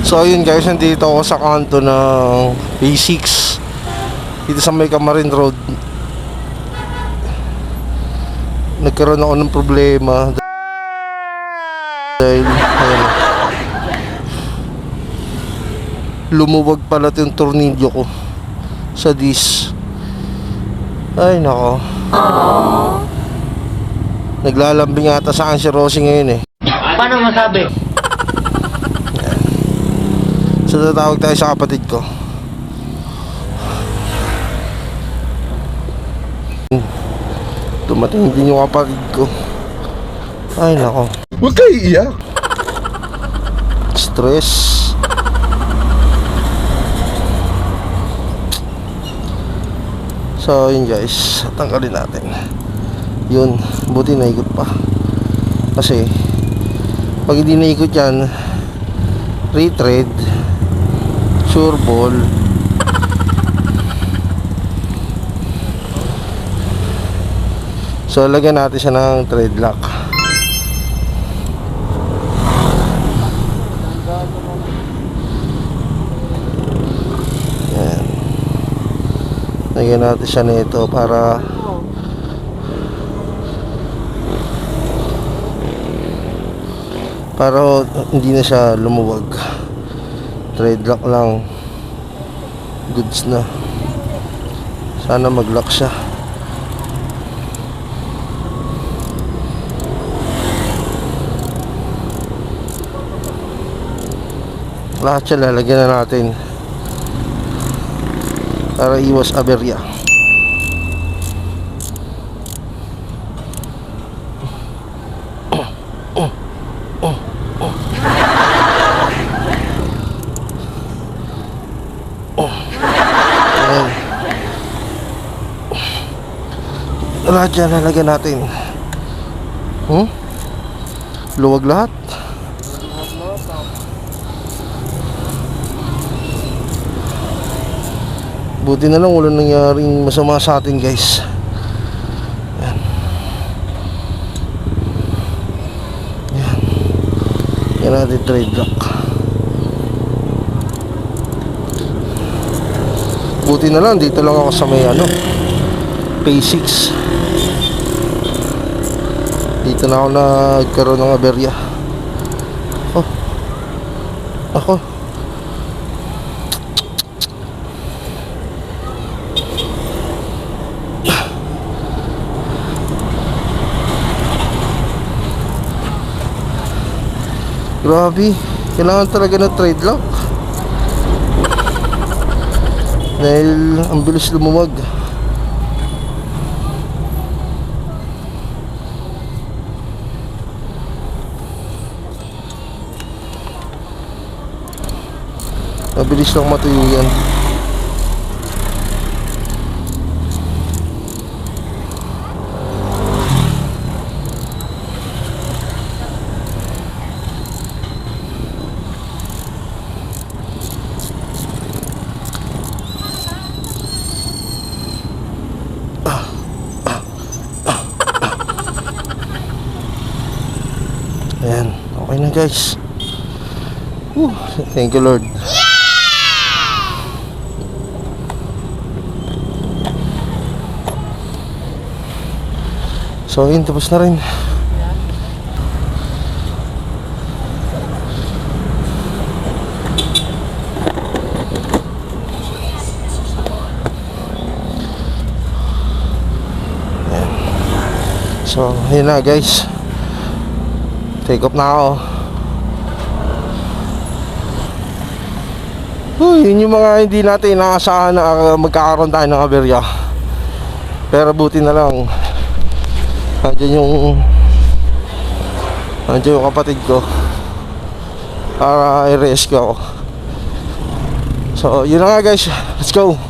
So ayun guys, nandito ako sa kanto ng A6 Dito sa may Camarin Road. Nagkaroon ako ng problema. Dahil ayun, Lumuwag pala yung tornilyo ko Sa disc. Ay nako. Naglalambing ata sa akin si Rosie ngayon eh. Paano masabi? So tatawag tayo sa kapatid ko. Dumating din yung kapatid ko. Ay nako. Huwag kayo iiyak. Stress. So yun guys, tanggalin natin. Yun, buti naikot pa. Kasi pag hindi naikot yan, retread, sure ball, So lagyan natin siya ng thread lock. Yan. Lagyan natin siya nito para para hindi na siya lumuwag. Thread lock lang. Goods na. Sana mag-lock siya. lahat siya lalagyan na natin para iwas aberya Ayan. Lahat yan lalagyan natin hmm? luwag lahat Buti na lang wala nangyaring masama sa atin guys. Yan. Yan. Yan natin trade lock. Buti na lang dito lang ako sa may ano. Pay 6. Dito na ako nagkaroon ng aberya. Oh. Ako. Grabe, kailangan talaga ng trade lock. Dahil ang bilis lumuwag. Mabilis lang matuyo yan. Ayan, okay na guys. Whew, thank you Lord. So yun, tapos na rin. Ayan. So, yun na guys. Take off na ako. Uy, yun yung mga hindi natin inaasahan na ah, magkakaroon tayo ng aberya. Pero buti na lang. Nandiyan yung Nandiyan yung kapatid ko. Para i-rescue ako. So, yun na nga guys. Let's go.